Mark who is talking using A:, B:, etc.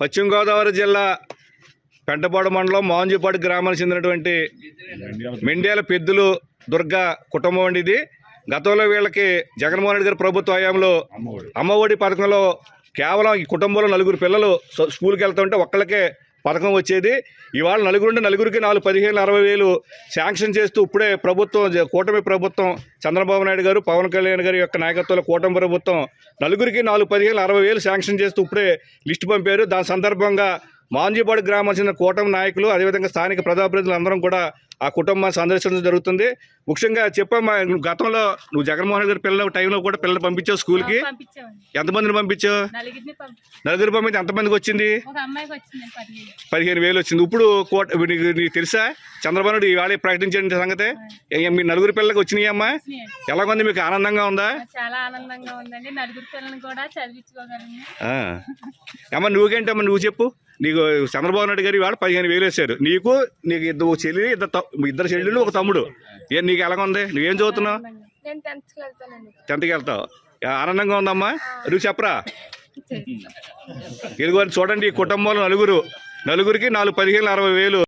A: పశ్చిమ గోదావరి జిల్లా పెంటపాడు మండలం మోంజుపాడు గ్రామానికి చెందినటువంటి మెండ్యాల పెద్దులు దుర్గా కుటుంబం అండి ఇది. గతంలో వీళ్ళకి జగన్మోహన్ రెడ్డి గారి ప్రభుత్వ హయాంలో అమ్మఒడి. పథకంలో కేవలం ఈ కుటుంబంలో నలుగురు పిల్లలు స్కూల్కి వెళ్తుంటే ఒక్కళ్ళకే పథకం వచ్చేది. ఇవాళ నలుగురుంటే నలుగురికి నాలుగు పదిహేను అరవై వేలు శాంక్షన్ చేస్తూ ఇప్పుడే ప్రభుత్వం కూటమి ప్రభుత్వం చంద్రబాబు నాయుడు గారు పవన్ కళ్యాణ్ గారి యొక్క నాయకత్వంలో కూటమి ప్రభుత్వం నలుగురికి నాలుగు పదిహేను అరవై వేలు శాంక్షన్ చేస్తూ ఇప్పుడే లిస్టు పంపారు. దాని సందర్భంగా మాంజీపాడు గ్రామానికి చెందిన కూటమి నాయకులు అదేవిధంగా స్థానిక ప్రజాప్రతినిధులు అందరం కూడా ఆ కుటుంబాన్ని సందర్శించడం జరుగుతుంది. ముఖ్యంగా చెప్పమ్మా గతంలో నువ్వు జగన్మోహన్ రెడ్డి గారి పిల్లల టైంలో కూడా పిల్లలు పంపించావు స్కూల్కి. ఎంతమందిని పంపించావు? నలుగురు పంపించి ఎంతమందికి వచ్చింది?
B: పదిహేను.
A: వేలు వచ్చింది. ఇప్పుడు కోట నీకు తెలుసా? చంద్రబాబు నాయుడు ఇవాళ ప్రకటించిన సంగతే. మీ నలుగురు పిల్లలకి వచ్చినాయి అమ్మా?
B: వచ్చినాయండి.
A: ఎలాగుంది మీకు? ఆనందంగా ఉందా?
B: చాలా ఆనందంగా ఉందండి. నలుగురు పిల్లల్ని కూడా చదివించుకోగలను.
A: అమ్మ నువ్వేంటమ్మా నువ్వు చెప్పు. నీకు చంద్రబాబు నాయుడు గారు ఇవాళ పదిహేను వేలు వేశారు. నీకు నీకు ఇద్దరు చెల్లి ఇద్దరు ఇద్దరు చెల్లెళ్ళు ఒక తమ్ముడు. ఏ నీకు ఎలాగుంది? నువ్వేం చదువుతున్నావు?
B: నేను టెన్త్కి
A: వెళ్తావు. ఆనందంగా ఉందమ్మా. నువ్వు చెప్పరా? ఇదిగో చూడండి ఈ కుటుంబంలో నలుగురు. నలుగురికి నాలుగు పదిహేను అరవై వేలు.